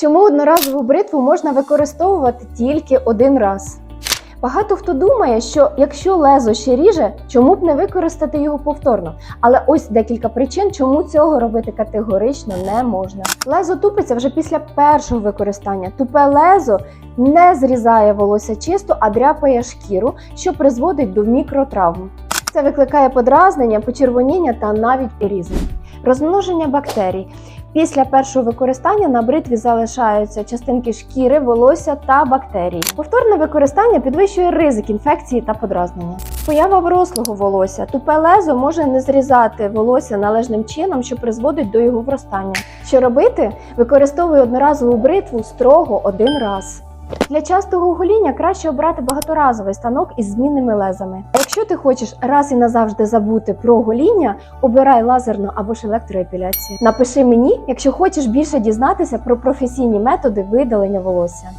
Чому одноразову бритву можна використовувати тільки один раз? Багато хто думає, що якщо лезо ще ріже, чому б не використати його повторно? Але ось декілька причин, чому цього робити категорично не можна. Лезо тупиться вже після першого використання. Тупе лезо не зрізає волосся чисто, а дряпає шкіру, що призводить до мікротравм. Це викликає подразнення, почервоніння та навіть порізи. Розмноження бактерій. Після першого використання на бритві залишаються частинки шкіри, волосся та бактерії. Повторне використання підвищує ризик інфекції та подразнення. Поява врослого волосся. Тупе лезо може не зрізати волосся належним чином, що призводить до його вростання. Що робити? Використовуй одноразову бритву строго один раз. Для частого гоління краще обрати багаторазовий станок із змінними лезами. А якщо ти хочеш раз і назавжди забути про гоління, обирай лазерну або ж електроепіляцію. Напиши мені, якщо хочеш більше дізнатися про професійні методи видалення волосся.